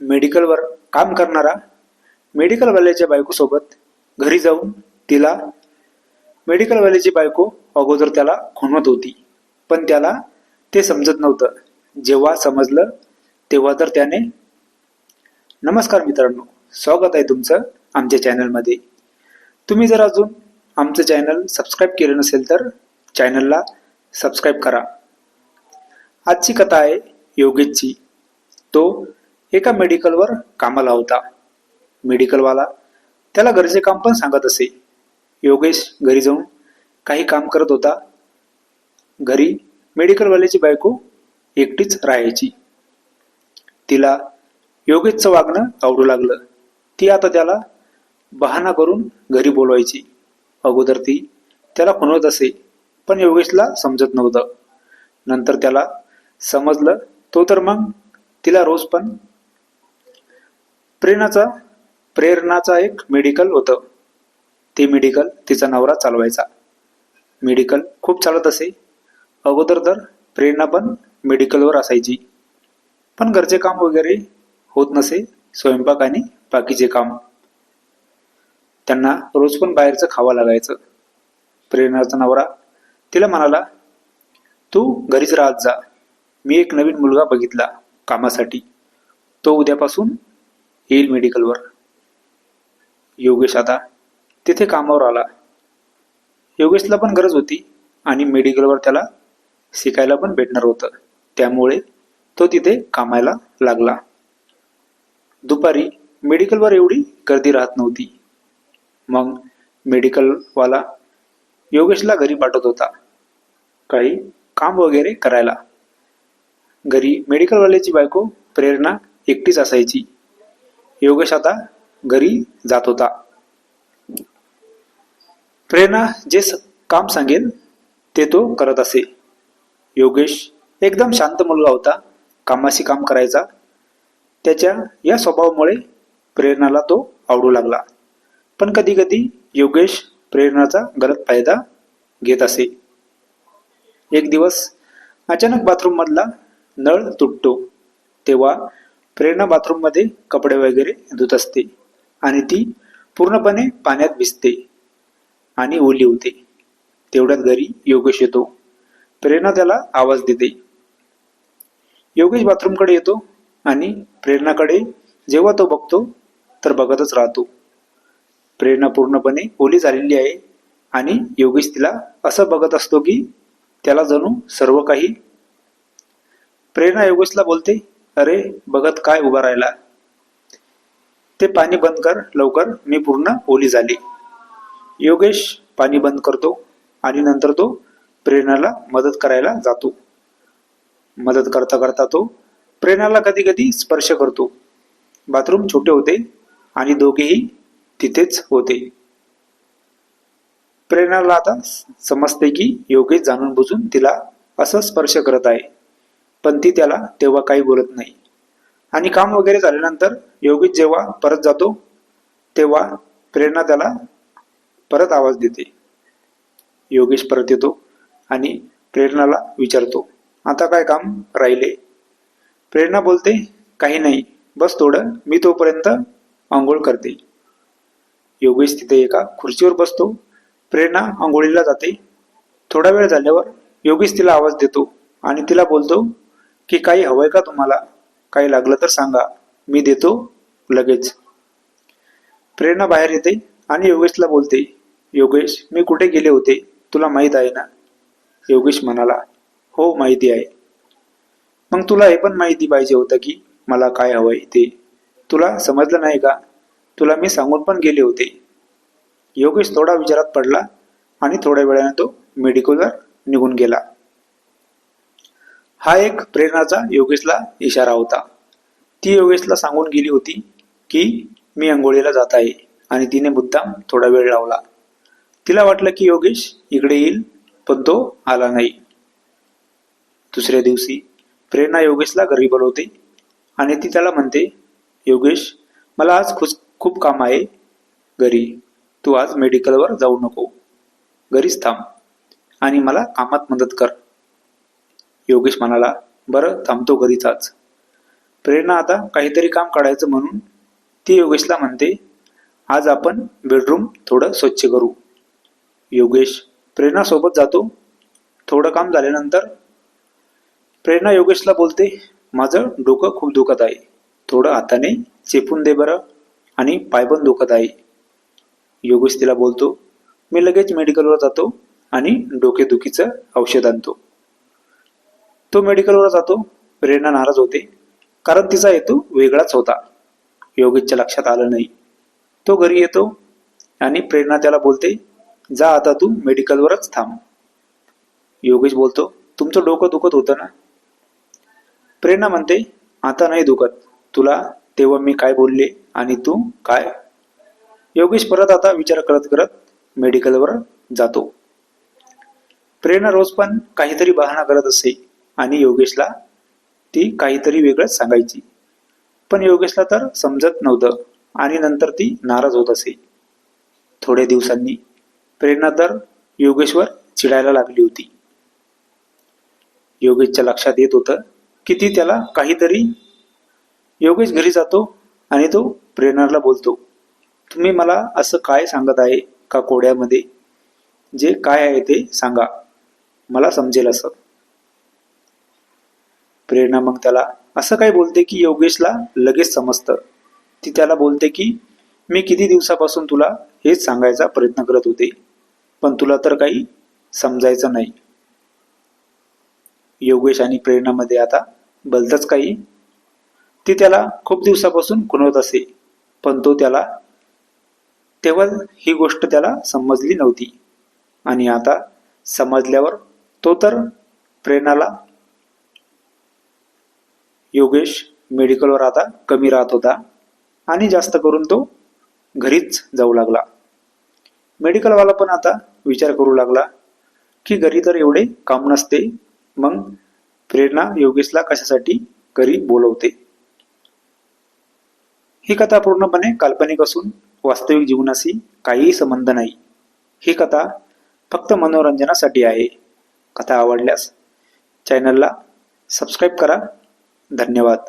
मेडिकलवर काम करणारा मेडिकलवाल्याच्या बायकोसोबत घरी जाऊन तिला मेडिकलवाल्याची बायको अगोदर त्याला खुणवत होती. पण त्याला ते समजत नव्हतं. जेव्हा समजलं तेव्हा तर त्याने नमस्कार मित्रांनो स्वागत आहे तुमचं आमच्या चॅनलमध्ये. तुम्ही जर अजून आमचं चॅनल सबस्क्राईब केलं नसेल तर चॅनलला सबस्क्राईब करा. आजची कथा आहे योगेशची. तो एका मेडिकलवर कामाला होता. मेडिकलवाला त्याला घरचे काम पण सांगत असे. योगेश घरी जाऊन काही काम करत होता. घरी मेडिकलवाल्याची बायको एकटीच राहायची. तिला योगेशचं वागणं आवडू लागलं. ती आता त्याला बहाणा करून घरी बोलवायची. अगोदर ती त्याला खुनवत असे पण योगेशला समजत नव्हतं. नंतर त्याला समजलं तो तर मग तिला रोज पण प्रेरणाचा प्रेरणाचा एक मेडिकल होतं. ते मेडिकल तिचा नवरा चालवायचा. मेडिकल खूप चालत असे. अगोदर तर प्रेरणा पण मेडिकलवर असायची. पण घरचे काम वगैरे होत नसे स्वयंपाक आणि बाकीचे काम. त्यांना रोज पण बाहेरचं खावं लागायचं. प्रेरणाचा नवरा तिला म्हणाला तू घरीच राहत जा. मी एक नवीन मुलगा बघितला कामासाठी. तो उद्यापासून येईल मेडिकलवर योगेश आता तिथे कामावर आला. योगेशला पण गरज होती आणि मेडिकलवर त्याला शिकायला पण भेटणार होतं. त्यामुळे तो तिथे कामायला लागला. दुपारी मेडिकलवर एवढी गर्दी राहत नव्हती. मग मेडिकलवाला योगेशला घरी पाठवत होता. काही काम वगैरे करायला. घरी मेडिकलवाल्याची बायको प्रेरणा एकटीच असायची. योगेश आता घरी जात होता. प्रेरणा जे काम सांगेल ते तो करत असे. योगेश एकदम शांत मुलगा होता. कामाशी काम करायचा. त्याच्या या स्वभावामुळे प्रेरणाला तो आवडू लागला. पण कधी कधी योगेश प्रेरणाचा गलत फायदा घेत असे. एक दिवस अचानक बाथरूम मधला नळ तुटतो. तेव्हा प्रेरणा बाथरूममध्ये कपडे वगैरे धुत असते आणि ती पूर्णपणे पाण्यात भिजते आणि ओली होते. तेवढ्यात घरी योगेश येतो. प्रेरणा त्याला आवाज देते. योगेश बाथरूमकडे येतो आणि प्रेरणाकडे जेव्हा तो बघतो तर बघतच राहतो. प्रेरणा पूर्णपणे ओली झालेली आहे आणि योगेश तिला असं बघत असतो की त्याला जणू सर्व काही. प्रेरणा योगेशला बोलते अरे बघत काय उभा राहिला? ते पाणी बंद कर लवकर. मी पूर्ण ओली झाली. योगेश पाणी बंद करतो आणि नंतर तो प्रेरणाला मदत करायला जातो. मदत करता करता तो प्रेरणाला कधी कधी स्पर्श करतो. बाथरूम छोटे होते आणि दोघेही तिथेच होते. प्रेरणाला आता समजते की योगेश जाणून बुजून तिला असं स्पर्श करत आहे. पण ती त्याला तेव्हा काही बोलत नाही. आणि काम वगैरे झाल्यानंतर योगेश जेव्हा परत जातो तेव्हा प्रेरणा त्याला परत आवाज देते. योगेश परत येतो आणि प्रेरणाला विचारतो आता काय काम राहिले? प्रेरणा बोलते काही नाही बस थोडं मी तोपर्यंत आंघोळ करते. योगेश तिथे एका खुर्चीवर बसतो प्रेरणा आंघोळीला जाते. थोडा वेळ झाल्यावर योगेश तिला आवाज देतो आणि तिला बोलतो की काही हवंय का तुम्हाला? काही लागलं तर सांगा. मी देतो लगेच. प्रेरणा बाहेर येते आणि योगेशला बोलते योगेश मी कुठे गेले होते? तुला माहीत आहे ना? योगेश म्हणाला हो माहिती आहे. मग तुला हे पण माहिती पाहिजे होतं की मला काय हवंय ते. तुला समजलं नाही का? तुला मी सांगून पण गेले होते. योगेश थोडा विचारात पडला आणि थोड्या वेळाने तो मेडिकलवर निघून गेला. हा एक प्रेरणाचा योगेशला इशारा होता. ती योगेशला सांगून गेली होती की मी अंघोळीला जात आहे. आणि तिने मुद्दाम थोडा वेळ लावला. तिला वाटलं की योगेश इकडे येईल पण तो आला नाही. दुसऱ्या दिवशी प्रेरणा योगेशला घरी बोलवते आणि ती त्याला म्हणते योगेश मला आज खुश खूप काम आहे. घरी. तू आज मेडिकलवर जाऊ नको. घरीच थांब आणि मला कामात मदत कर. योगेश म्हणाला बरं थांबतो घरीच आज प्रेरणा आता काहीतरी काम काढायचं म्हणून ती योगेशला म्हणते आज आपण बेडरूम थोडं स्वच्छ करू. योगेश प्रेरणा सोबत जातो? थोडं काम झाल्यानंतर? प्रेरणा योगेशला बोलते माझं डोकं खूप दुखत आहे. थोडं हाताने चेपून दे बरं आणि पाय पण दुखत आहे. योगेश तिला बोलतो मी लगेच मेडिकलवर जातो आणि डोकेदुखीचं औषध आणतो. तो मेडिकलवर जातो. प्रेरणा नाराज होते. कारण तिचा हेतू वेगळाच होता. योगेशच्या लक्षात आलं नाही. तो घरी येतो आणि प्रेरणा त्याला बोलते जा आता तू मेडिकलवरच थांब. योगेश बोलतो तुमचं डोकं दुखत होतं ना? प्रेरणा म्हणते आता नाही दुखत. तुला तेव्हा मी काय बोलले आणि तू काय? योगेश परत आता विचार करत करत मेडिकलवर जातो. प्रेरणा रोज पण काहीतरी बहाणा करत असे. आणि योगेशला ती काहीतरी वेगळंच सांगायची. पण योगेशला तर समजत नव्हतं आणि नंतर ती नाराज होत असे. थोड्या दिवसांनी प्रेरणा तर योगेशवर चिडायला लागली होती. योगेशच्या लक्षात येत होतं की ती त्याला काहीतरी योगेश घरी जातो आणि तो प्रेरणाला बोलतो. तुम्ही मला असं काय सांगत आहे का कोड्यामध्ये? जे काय आहे ते सांगा. मला समजेल असं. प्रेरणा मग त्याला असं काय बोलते की योगेशला लगेच समजतं. ती त्याला बोलते की मी किती दिवसापासून तुला हेच सांगायचा प्रयत्न करत होते पण तुला तर काही समजायचं नाही. योगेश आणि प्रेरणामध्ये आता बलतच काही. ती त्याला खूप दिवसापासून खुणवत असे पण तो त्याला तेव्हा ही गोष्ट त्याला समजली नव्हती. आणि आता समजल्यावर तो तर प्रेरणाला योगेश मेडिकलवर आता कमी राहत होता आणि जास्त करून तो घरीच जाऊ लागला. मेडिकलवाला पण आता विचार करू लागला की घरी तर एवढे काम नसते मग प्रेरणा योगेशला कशासाठी घरी बोलवते? ही कथा पूर्णपणे काल्पनिक असून वास्तविक जीवनाशी काहीही संबंध नाही. ही कथा फक्त मनोरंजनासाठी आहे. कथा आवडल्यास चॅनलला सबस्क्राईब करा. धन्यवाद.